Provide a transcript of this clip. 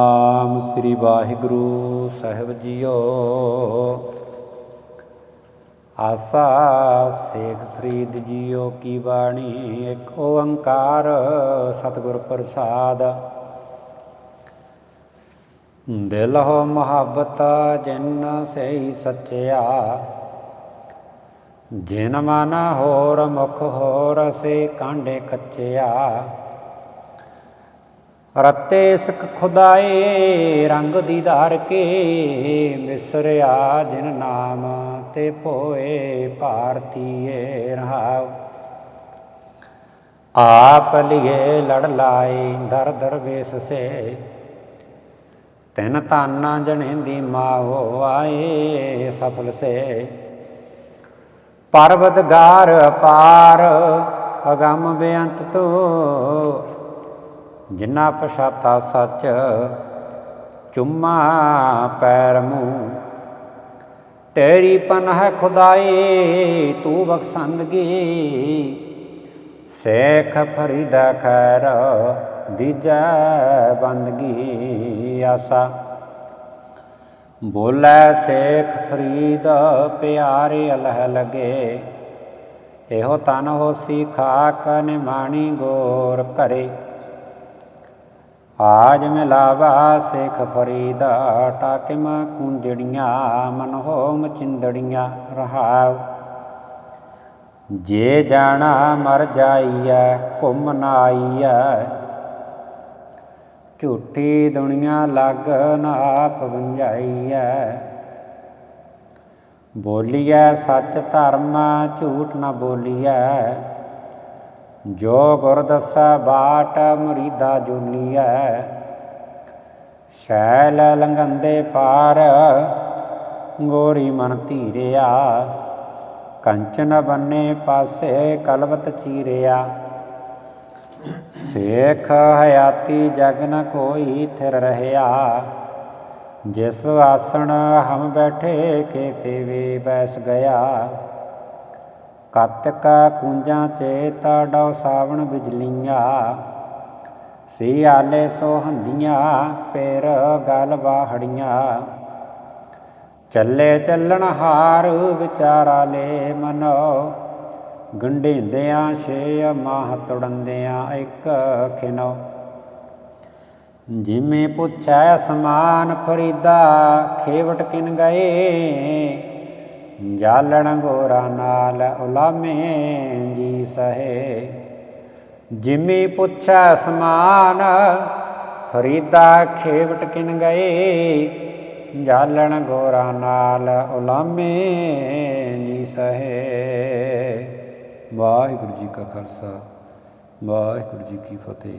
ਆਮ ਸ੍ਰੀ ਵਾਹਿਗੁਰੂ ਸਾਹਿਬ ਜੀਓ। ਆਸਾ ਸੇਖ ਫਰੀਦ ਜੀਓ ਕੀ ਬਾਣੀ, ਇੱਕ ਓੰਕਾਰ ਸਤਿਗੁਰ ਪ੍ਰਸਾਦ। ਦਿਲ ਹੋ ਮੁਹੱਬਤ ਜਿਨ ਸਹੀ ਸੱਚਿਆ, ਜਿਨ ਮਨ ਹੋਰ ਮੁਖ ਹੋਰ ਸੇ ਕਾਂਡੇ ਕੱਚਿਆ ਰਤੇ ਸਿਖ ਖੁਦਾਏ, ਰੰਗ ਦੀਦਾਰ ਕੇ ਮਿਸਰਿਆ ਜਿਨ ਨਾਮ ਤੇ ਭੋਏ ਭਾਰਤੀਏ ਰਹਾਉ। ਆਪ ਲਿਏ ਲੜ ਲਾਏ ਦਰ ਦਰਵੇਸ ਸੇ। ਤਿੰਨ ਤਾਨਾ ਜਣੇ ਦੀ ਮਾਹੋ ਆਏ ਸਫਲ ਸੇ। ਪਰਵਤਗਾਰ ਅਪਾਰ, ਅਗੰਮ ਬੇਅੰਤ ਤੋ ਜਿਨਾ ਪਛਾਤਾ ਸੱਚ, ਚੁੰਮਾ ਪੈਰ ਮੂੰ ਤੇਰੀ ਪਨਾਹ ਖੁਦਾਏ ਤੂੰ ਬਖਸ਼ੰਦਗੀ ਸੇਖ ਫਰੀਦਾ ਖੈਰ, ਦੀਜੈ ਬੰਦਗੀ ਆਸਾ। ਬੋਲੇ ਸੇਖ ਫਰੀਦ, ਪਿਆਰੇ ਅਲਹ ਲਗੇ। ਇਹੋ ਤਨ ਹੋਸੀ ਖਾਕ, ਨਿਮਾਣੀ ਗੋਰ ਕਰੇ। ਆਜ ਮਿਲਾਵਾ ਸੇਖ ਫਰੀਦਾ, ਟਾਕਿਮ ਕੁੰਜੜੀਆਂ ਮਨ ਹੋ ਮਚਿੰਦੜੀਆਂ ਰਹਾਉ। ਜੇ ਜਾਣਾ ਮਰ ਜਾਈਐ, ਘੁੰਮ ਨਾ ਆਈਐ। ਝੂਠੀ ਦੁਨੀਆ ਲੱਗ ਨਾ ਪਵੰਜਾਈਐ ਬੋਲੀਐ ਸੱਚ ਧਰਮ, ਝੂਠ ਨਾ ਬੋਲੀਐ। ਜੋ ਗੁਰ ਦਸੈ ਬਾਟ ਮੁਰੀਦਾ ਜੁਲੀਐ ਸ਼ੈਲ ਲੰਗੰਦੇ ਪਾਰ ਗੋਰੀ ਮਨ ਧੀਰਿਆ, ਕੰਚਨ ਬੰਨੇ ਪਾਸੇ ਕਲਵਤ ਚੀਰਿਆ। ਸੇਖ ਹਯਾਤੀ ਜਗ ਨ ਕੋਈ ਥਿਰ ਰਹਿਆ, ਜਿਸ ਆਸਣ ਹਮ ਬੈਠੇ ਕੇਤੇ ਵੀ ਬੈਸ ਗਿਆ। ਕਤਕਾ ਕੁੰਜਾਂ ਚੇਤ ਡੋ ਸਾਵਣ ਬਿਜਲੀਆਂ। ਸੀ ਆਲੇ ਸੋ ਹੰਦੀਆਂ ਗਲ ਬਾਹੜੀਆਂ ਚੱਲੇ ਚੱਲਣ ਹਾਰ ਵਿਚਾਰਾ ਲੈ ਮਨੋ। ਗੰਢੇਂਦਿਆਂ ਛੇ ਮਾਹ ਤੁੜੰਦਿਆਂ ਇੱਕ ਖਿਨੋ। ਜਿਵੇਂ ਪੁੱਛੈ ਸਮਾਨ ਫਰੀਦਾ ਖੇਵਟ ਕਿਨ ਗਏ ਜਾਲਣ ਗੋਰਾ ਨਾਲ ਉਲਾਮੇ ਜੀ ਸਹੇ। ਜਿਮੀ ਪੁੱਛੈ ਸਮਾਨ, ਫਰੀਦਾ ਖੇਵਟ ਕਿਨ ਗਏ। ਜਾਲਣ ਗੋਰਾ ਨਾਲ ਉਲਾਮੇ ਜੀ ਸਹੇ। ਵਾਹਿਗੁਰੂ ਜੀ ਕਾ ਖਾਲਸਾ, ਵਾਹਿਗੁਰੂ ਜੀ ਕੀ ਫਤਿਹ।